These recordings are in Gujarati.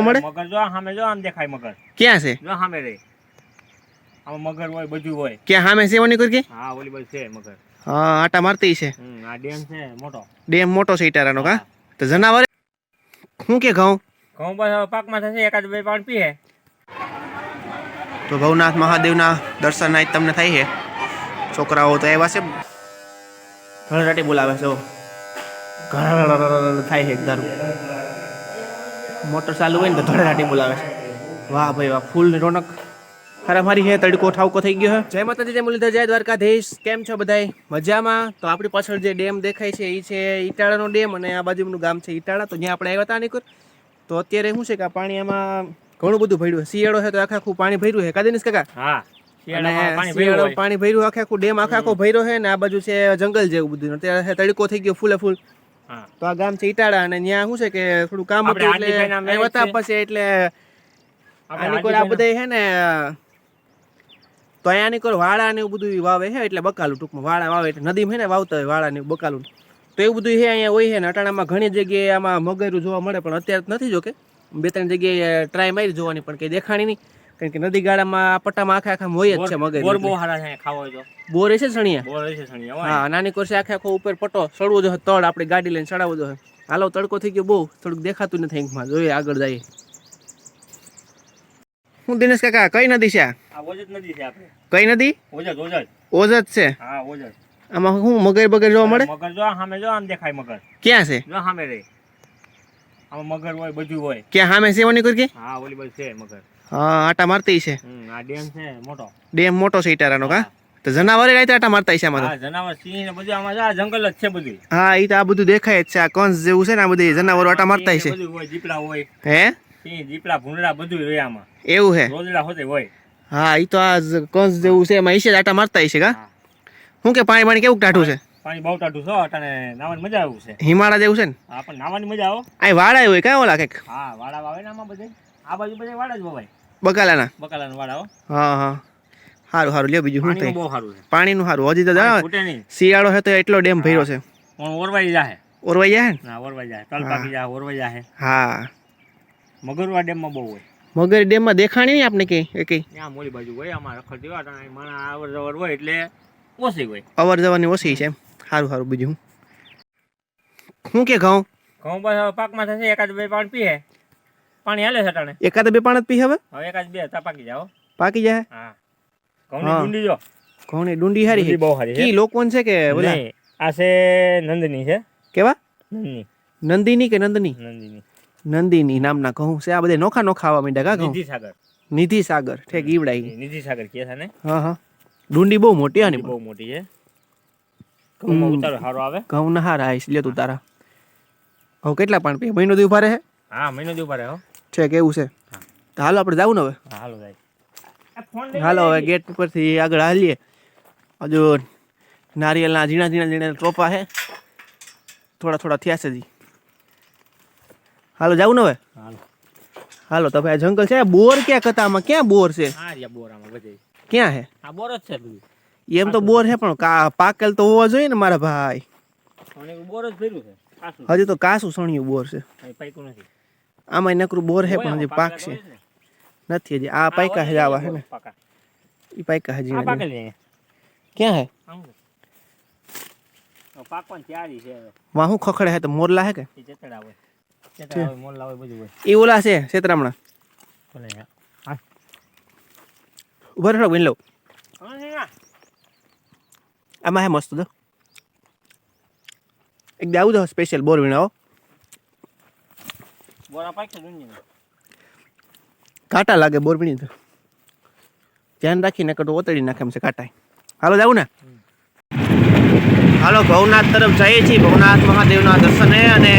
જોવા મળે? મગર જો સામે જો આમ દેખાય મગર. ક્યાં છે? જો સામે રે આમાં મગર હોય બધું હોય. ક્યાં સામે છે ઓની કરી હા ઓલી બાજુ છે મગર. હા આટા મારતી છે. આ ડેમ છે મોટો. ડેમ મોટો છે ઈટારાનો કા? તો જનાવર હું કે ઘઉં? ઘઉં બસ પાકમાં થશે એકાદ બે પાણી પીએ. તો ભવનાથ મહાદેવના દર્શન આજ તમને થાય છે. છોકરાઓ તો આવ્યા છે. ઘણરાટી બોલાવે છે થાય છે એકધારું મોટર ચાલુ હોય ને તો ધડરાટી બોલાવે છે. વાહ ભાઈ વાહ ફૂલ રોનક. ખરા મારી હે તડકો ઠાવકો થઈ ગયો જય માતાજી જય મુરલીધર જય દ્વારકાધીશ. કેમ છો બધાય? મજામાં? તો આપણી પાછળ જે ડેમ દેખાય છે એ છે ઈટાળાનો ડેમ અને આ બાજુનું ગામ છે ઈટાળા. તો જ્યાં આપણે આવ્યા હતા નીકળ તો અત્યારે શું છે કે પાણી આમાં ઘણું બધું ભર્યું છે. શિયાળો છે તો આખા આખું પાણી ભર્યું છે. કાદીનીસ કાકા? હા અને પાણી ભર્યું શિયાળો પાણી ભર્યું આખે આખું ડેમ આખે આખો ભર્યો છે ને આ બાજુ છે જંગલ જેવું બધું. અત્યારે તડકો થઈ ગયો ફૂલે ફૂલ. તો આ ગામ છે ઈટાળા અને ત્યાં શું છે કે થોડું કામ હતું એટલે છે. પછી એટલે આની કોઈ આ બધા છે ને તો અહીંયાની કોઈ વાળા ને એવું બધું વાવે છે એટલે બકાલું ટૂંકમાં વાળા વાવે એટલે નદી ને વાવતા હોય વાળા ને બકાલું. તો એવું બધું છે અહીંયા હોય છે ને અટાણામાં ઘણી જગ્યાએ આમાં મગરું જોવા મળે પણ અત્યારે નથી નથી જોકે. બે ત્રણ જગ્યાએ ટ્રાય મારી જોવાની પણ કંઈ દેખાણી નહીં. કારણ કે નદી ગાળામાં પટ્ટામાં આખા આખા હોય જ છે બોર- બોર બહુ સારા છે ખાવો તો. બોર છે સણિયા? બોર છે સણિયા હા નાની કોર્સે આખે આખો ઉપર પટ્ટો ચડવો જોઈએ તળ આપણે ગાડી લઈને ચડાવવો જોઈએ હાલો તડકો થઈ ગયો બહુ. થોડુંક દેખાતું નથી અહીંમાં જોઈએ આગળ જઈએ. હું દિનેશ કાકા કઈ નદી છે આ? ઓજત નદી છે આપણે. કઈ નદી? ઓજત ઓજત. ઓજત છે? હા ઓજત. આમાં શું મગર બગર જોવા મળે? મગર જો સામે જો આમ દેખાય મગર. ક્યાં છે? જો સામે રે આમાં મગર હોય બધું હોય. ક્યાં સામે છે ઓની કરી હા ઓલી બધું છે મગર. હા આટા મારતી છે. આ ડેમ છે મોટો. ડેમ મોટો છે ઈટારાનો કા? તો જનાવરે રાતે આટા મારતા છે આમાં હા જનાવર સિંહ ને બધું આમાં આ જંગલ જ છે બધું. હા એ તો આ બધું દેખાય જ છે. આ કંસ જેવું છે ને આ બધી જનાવરો આટા મારતા છે. બધું હોય દીપડા હોય. હે? સિંહ દીપડા ભૂંડડા બધું હોય આમાં. એવું છે રોજડા હોતે હોય. હા એ તો આ કંસ જેવું છે એમાં ઈશે આટા મારતા છે કા? હા. શું કે પાણી પાણી કેવું ટાઢું છે? પાણી બહુ ટાઢું છો અટાણે નાવાની મજા આવું છે. હિમાળા જેવું છે ને? હા પણ નાવાની મજા આવો આ વાળા હોય કાં ઓલા કંઈક? હા વાળા વાવે ને આમાં બધે આ બાજુ બધે વાળા જ વવાય. બકાલાના બકાલાના વાળા હા હા. સારું સારું લ્યો બીજું શું થાય? પાણીનું સારું હજી તો શિયાળો છે તો એટલો ડેમ ભર્યો છે. પણ ઓરવાઈ જાહે. ઓરવાઈ જાય ને? ઓરવાઈ જાય તલપાકી જાય ઓરવાઈ જાય હા. મગરવા ડેમમાં બહુ હોય. મગર ડેમમાં દેખાણી નહીં આપણે એ કઈ? ત્યાં મોલી બાજુ હોય આમાં રખડતી હોય અટાણે માણા અવર જવર હોય એટલે ઓછી હોય. અવર જવાની ઓછી છે સારું સારું બીજું શું? કે ઘઉં? ઘઉં બસ હવે પાકમાં થશે એકાદ બે પાણી પીએ. પાણી હાલે છે અટાણે? એકાદ બે પાણ જ પી હવે હવે એકાદ બે તા પાકી જાઓ. પાકી જાય? હા. ઘઉંની હા. ડુંડી જો. ઘઉંની ડુંડી હારી ડુંડી છે બહુ સારી છે. કી લોકોન છે કે બોલા નહીં, આ છે નંદની છે. કેવા? નંદની. નંદીની કે નંદની? નંદીની. નંદીની નામના ઘઉં છે. આ બધા નોખા નોખા આવવા માંડ્યા કા ઘઉં? નિધિ સાગર નિધિ સાગર ઠેક ઈવડાઈ નિધિ સાગર કે છે ને? હા હા. ડુંડી બહુ મોટી આની બહુ મોટી છે. ઘઉંમાં હમ. ઉતારો સારો આવે. ઘઉં ના હારા આવીશ. લે તું તારા. હવે કેટલા પાણ પીએ? મહિનો દી ઊભા રહે? હા મહિનો દી ઊભા રહે હો. છે કેવું છે? તો હાલો આપણે જવું ને હવે. હા, હાલો લઈ હાલો હવે ગેટ ઉપરથી આગળ હાલીએ. હજુ નારિયેલના ઝીણા ઝીણા ઝીણા ટોપા છે. થોડા થોડા થયા છે જી હાલો જવું ને હવે? હાલો. તો ભાઈ જંગલ છે બોર ક્યાં કતામાં ક્યાં બોર છે? હા ક્યાં છે આ બોર જ છે એમ તો બોર છે પણ પાકેલ તો હોવા જોઈએ ને મારા ભાઈ. બોર જ ભર્યું છે હજી તો કાસું સણિયું બોર છે. પાક્યું નથી. આમાં નકરું બોર હે પણ હજી પાક છે. નથી હજી આ પાયકા હજી આવા હે ને પાકા. એ પાયકા હજી. ક્યાં હે આમ છે. પાકવાની તૈયારી છે હવે. ખખડે હે તો મોરલા હે કે એ ઓલા છે છેતરામણા હા. ઊભા રહો બીન લઉં હા. આમાં હે મસ્ત તો એક દી આવું તો સ્પેશિયલ બોર વીણાવો બોરા પાક્યા ડુંગળીના. કાંટા લાગે બોરપીણી તો. ધ્યાન રાખીને કટો ઓતડી નાખે એમ છે કાંટા હાલો જાવું ને? હાલો, ભવનાથ તરફ જઈએ છીએ. ભવનાથ મહાદેવના દર્શને અને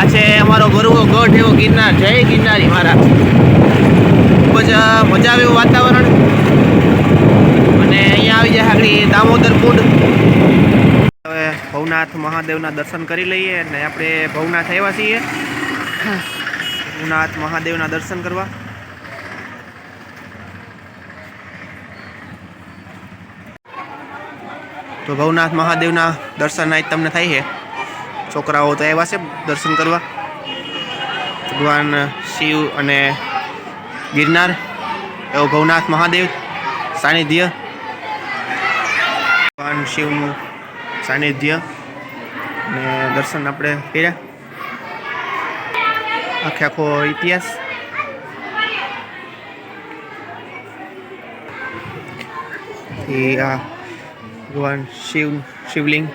આ છે અમારો ગરવો ગઢ એવો ગિરનાર. જય ગિરનારી મારા ખૂબ જ મજા આવે એવું વાતાવરણ. અને અહીંયા આવી જાય આગળ દામોદર કુંડ. હવે ભવનાથ મહાદેવના દર્શન કરી લઈએ અને આપણે ભવનાથ આવ્યા છીએ. ભવનાથ મહાદેવના દર્શન કરવા. તો ભવનાથ મહાદેવના દર્શન આજ તમને થાય છે. છોકરાઓ તો આવ્યા છે દર્શન કરવા. ભગવાન શિવ અને ગિરનાર, એવો ભવનાથ મહાદેવ સાનિધ્ય. ભગવાન શિવનું સાનિધ્ય. અને દર્શન આપણે કર્યા. આખે આખો ઇતિહાસ ભગવાન શિવ શિવલિંગ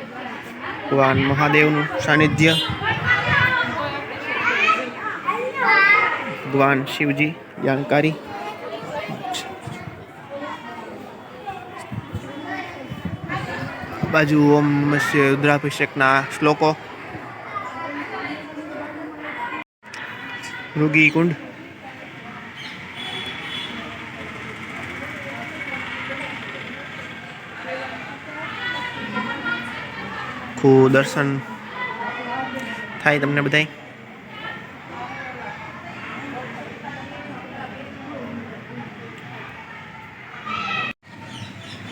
ભગવાન મહાદેવનું સાનિધ્ય ભગવાન શિવજી જાણકારી બાજુ ઓમ નમઃ રુદ્રાભિષેકના શ્લોકો મૃગી કુંડ આખું દર્શન થાય તમને બધાય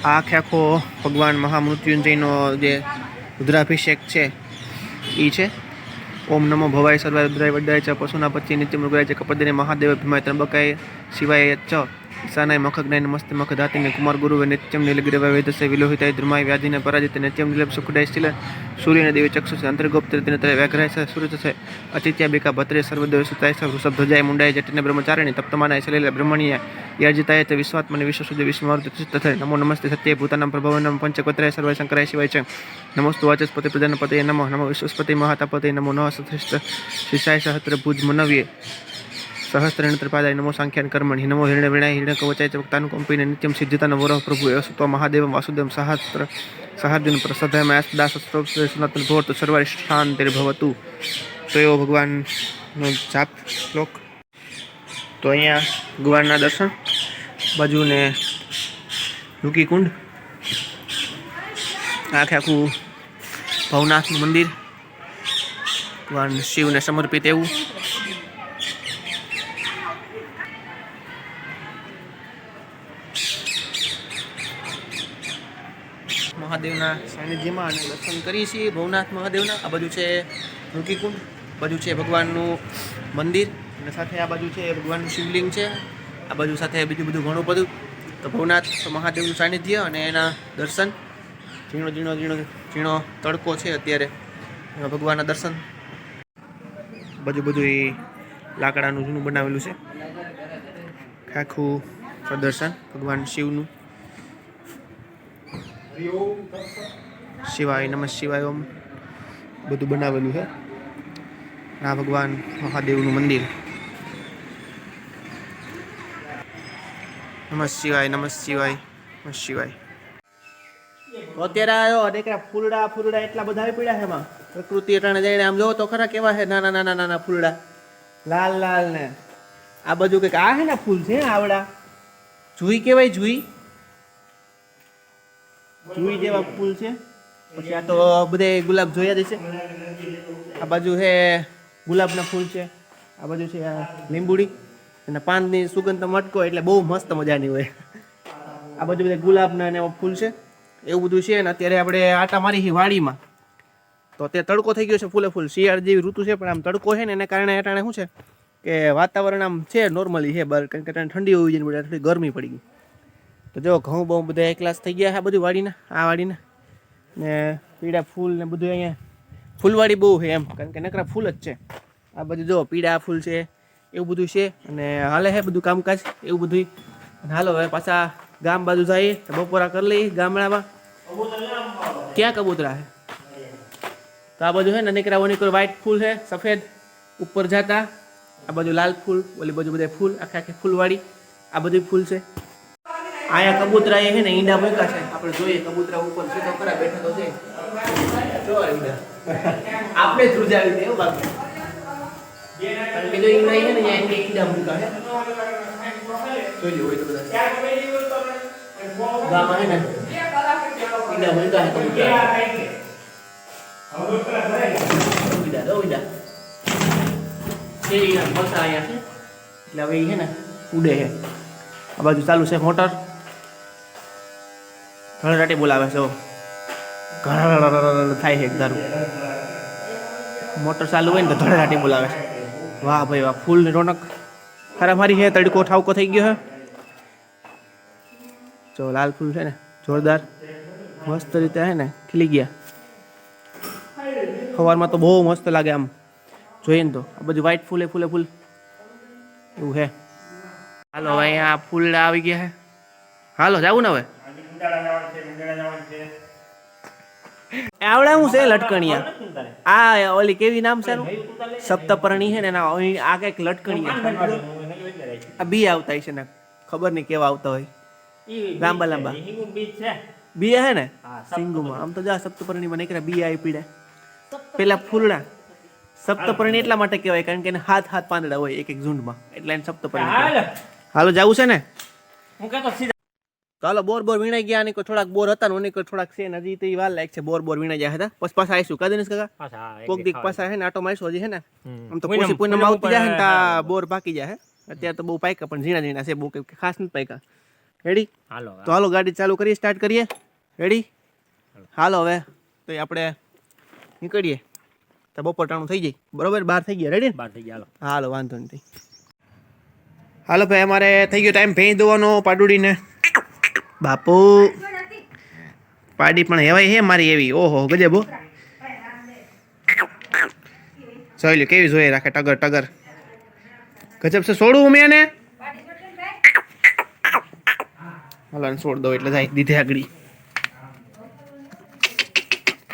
આખે આખો ભગવાન મહામૃત્યુંજયનો જે રુદ્રાભિષેક છે એ છે ઓમ નમો ભવાય, સર્વાય રુદ્રાય વડાય ચ પશુના પચી નિત્ય મૃગાય ચ કપદને મહાદેવ ભીમાય ત્રંબકાય શિવાય ચ. ઈશાનાય મખગ્નાય નમસ્તે મખ ધાતિને કુમાર ગુરુવે નિત્યમ નીલગ્રીવાય વેદસે વિલોહિતાય ધ્રુમાય વ્યાધિને પરાજિત નિત્યમ નીલમ સુખડાય સ્થિલ સૂર્યને દેવી ચક્ષુષ અંતર્ગોપ્ત દિનતરે વ્યાઘ્રાય છે સૂર્ય છે અચિત્યાબિકા ભત્રે સર્વદેવ, સુતાય છે, વૃષભ ધ્વજાય મુંડાય જટિને બ્રહ્મચારિણી તપ્તમાનાય સલીલ બ્રહ્મણીય, યાજિતાય તે વિશ્વાત્મને વિશ્વ સુધી વિશ્વમારુત તથે નમો નમસ્તે સત્ય ભૂતાનામ પ્રભવનમ પંચકોત્રાય સર્વ શંકરાય શિવાય છે. નમોસ્તુ વાચસ્પતિ પ્રજાનપતિ નમો. નમો વિશ્વસ્પતિ મહાતાપતિ નમો નઃ સથિષ્ઠ શિષાય સહસ્ત્ર ભુજ મનવ્યે. સહસ્ત્ર ત્રિપાદાય નમો સાંખ્યાન કર્મણ, નમો હિરણ્ય વિણાય હિરણ્ય કવચાય ચક્તાનું કંપીને નિત્યમ સિદ્ધતાન વરહ પ્રભુ એસુતો મહાદેવ વાસુદેવ સહસ્ત્ર, સહાર્જુન પ્રસદય દાસ સનાતન ભવત સર્વાય શાંતિર્ભવતુ. તો એવો ભગવાનનો જાપ શ્લોક. તો અહીંયા ભગવાનના દર્શન. બાજુને રૂકી કુંડ. આખે આખું ભવનાથનું મંદિર. ભગવાન શિવને સમર્પિત એવું. મહાદેવના સાનિધ્યમાં અને દર્શન કરીએ છીએ. ભવનાથ મહાદેવના. આ બાજુ છે રૂકીકુંડ બાજુ છે ભગવાનનું મંદિર અને સાથે આ બાજુ છે ભગવાનનું શિવલિંગ છે. આ બાજુ સાથે બીજું બધું ઘણું બધું. તો ભવનાથ મહાદેવનું સાનિધ્ય અને એના દર્શન. ઝીણો ઝીણો ઝીણો ઝીણો તડકો છે અત્યારે. ભગવાનના દર્શન. બાજુ બધું એ લાકડાનું જૂનું બનાવેલું છે. આખું પ્રદર્શન, ભગવાન શિવનું. શિવાય નમઃ શિવાય ઓમ. બધું બનાવેલું છે. આ ભગવાન મહાદેવનું મંદિર. નમઃ શિવાય નમઃ શિવાય નમઃ શિવાય. તો અત્યારે આવ્યો અને કે ફૂલડા ફૂલડા એટલા બધા આવી પડ્યા છે એમાં. પ્રકૃતિ અટાણે જઈને આમ જોવો તો ખરા કેવા છે નાના નાના નાના ફૂલડા. લાલ લાલ ને. આ બાજુ કંઈક આ છે ને ફૂલ છે, આવડા? જુઈ કેવાય જુઈ? જુઈ જેવા ફૂલ છે. પછી આ તો બધે ગુલાબ જોયા જ છે આ બાજુ છે ગુલાબના ફૂલ છે. આ બાજુ છે આ લીંબુડી અને પાનની સુગંધ મટકો એટલે બહુ મસ્ત મજાની હોય. આ બાજુ બધા ગુલાબના ને ફૂલ છે. એવું બધું છે ને અત્યારે આપણે આટા મારી છે વાડીમાં. તો તે તડકો થઈ ગયો છે ફૂલે ફૂલ. શિયાળ જેવી ઋતુ છે, પણ આમ તડકો છે ને એને કારણે અટાણે શું છે કે વાતાવરણ આમ છે નોર્મલી છે બહાર કારણ કે ઠંડી હોવી જોઈએ થોડી ગરમી પડી ગઈ. તો જો ઘઉં બહુ બધા એક ક્લાસ થઈ ગયા હા બધું વાડીના આ વાડીના ને પીળા ફૂલ ને બધું અહીંયા. ફૂલવાડી બહુ છે એમ, કારણ કે નકરા ફૂલ જ છે. આ બધું જો પીળા ફૂલ છે, એવું બધું છે. અને હાલે છે બધું કામકાજ, એવું બધું અને હાલો હવે પાછા ગામ બાજુ જઈએ બપોરા કરી લઈએ ગામડામાં. ક્યાં કબૂતરા છે? તો આ બાજુ છે ને નીકળ્યા નીકળ્યું વ્હાઈટ ફૂલ છે, સફેદ. ઉપર જાતા. આ બાજુ લાલ ફૂલ, ઓલી બાજુ બધા ફૂલ, આખે આખી ફૂલવાળી. આ બધું ફૂલ છે. આયા કબૂતરા એ છે ને ઈંડા મૂક્યા છે. આપણે જોઈએ કબૂતરા ઉપર સીધો ખરા બેઠા તો છે. જો ઈંડા. આપણે જ રૂજાવી દે બાકી કારણ કે જો ઈંડા છે ને અહીંયા ઈંડા મૂકા છે. જોઈ હોય તો બધા. ગામમાં ને ઈંડા મૂક્યા છે કબૂતરા. ઉડા દો છે ઈંડા અહીંયા છે. એટલે હવે છે ને ઉડે છે. આ બાજુ ચાલુ છે મોટર. ધડરાટી બોલાવે છે ઘર થાય છે એક ધારું મોટર ચાલુ હોય ને તો ધડરાટી બોલાવે છે. વાહ ભાઈ વાહ ફૂલની રોનક. ખરા મારી હે, તડકો ઠાવકો થઈ ગયો હે. જો લાલ ફૂલ છે ને, જોરદાર. મસ્ત રીતે હે ને, ખીલી ગયા. સવારમાં તો બહુ મસ્ત લાગે આમ. જોઈએ ને તો, આ બધું વ્હાઈટ ફૂલે ફૂલે, ફૂલ. એવું હે. હાલો, હવે અહીંયા ફૂલ આવી ગયા હે. હાલો, જાવું ને હવે? આવડે હું છે લટકણિયા. આ ઓલી કેવી નામ છે સપ્તપર્ણી છે ને એના આ કંઈક લટકણિયા. આ બી આવતા છે ને. ખબર નહીં કેવા આવતા હોય. લાંબા લાંબા. બી હે ને? સિંગુમાં. આમ તો જા સપ્તપર્ણીમાં નીકળ્યા. બી આવી પીડે. પેલા ફૂલડા. સપ્તપર્ણી એટલા માટે કહેવાય કારણ કે એને હાથ હાથ પાંદડા હોય એક એક ઝુંડમાં. એટલે એને સપ્તપર્ણી. હાલો. જવું છે ને? હું કહેતો તો હાલો બોર બોર વીણાઈ ગયા અને થોડાક બોર હતા ને થોડાક છે હજી તો વાર લાયક છે બોર બોર વીણાઈ ગયા હતા. પછી પાછા આવીશું કાદી કાકા? કોક દીક પાછા હે ને આટો મારશું હજી હે ને? આમ તો પૂછી પૂનમ આવતી જાય ને તા બોર પાકી જાય અત્યારે તો બહુ પાક્યા પણ ઝીણા ઝીણા છે બહુ કઈ ખાસ નથી પાક્યા રેડી હાલો તો હાલો ગાડી ચાલુ કરીએ સ્ટાર્ટ કરીએ. રેડી હાલો. હવે. તો આપણે નીકળીએ. તો બપોર ટાણું થઈ જાય બરોબર? બાર થઈ ગયા. રેડી બહાર થઈ ગયા હાલો. હાલો વાંધો નથી. હાલો ભાઈ અમારે થઈ ગયો ટાઈમ ભેંઈ દેવાનો પાડુડીને. બાપુ. પાડી પણ હેવાય હે મારી એવી. ઓહો, ગજબો જોઈ લ્યો, કેવી જોઈએ રાખે ટગર ટગર. ગજબ છે છોડું મેં ને હાલો છોડ દો એટલે જાય, દીધે આગળ.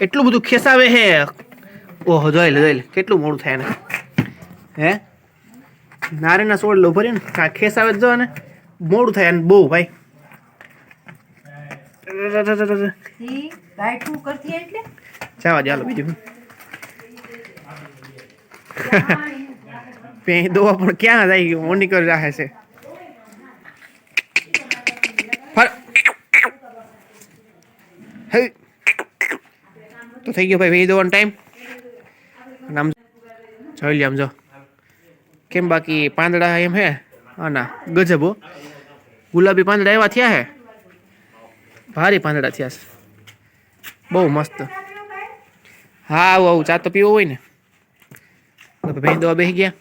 એટલું બધું ખેસાવે હે. ઓહો, જોઈ લે જોઈ લે, કેટલું મોડું થાય એને. હે? નારેના છોડ લો ભરી ને આ ખેસાવે જ ને મોડું થાય બહુ, ભાઈ. ઈ ગાયઠું કરતી એટલે જવા દે હાલો બીજું પે દોવા પણ ક્યાં જાય મોની કરી રાખે છે ફર હે તો થઈ ગયો ભાઈ વેહી દોવાનો ટાઈમ અને આમ જોઈ લે આમ જો કેમ બાકી પાંદડા એમ હે હા ના ગજબ હો ગુલાબી પાંદડા એવા થયા હે ભારી પાંદડા થયા છે. બહુ મસ્ત. હા, આવું આવું, ચા તો પીવો હોય ને. ભાઈ દવા બેસી ગયા.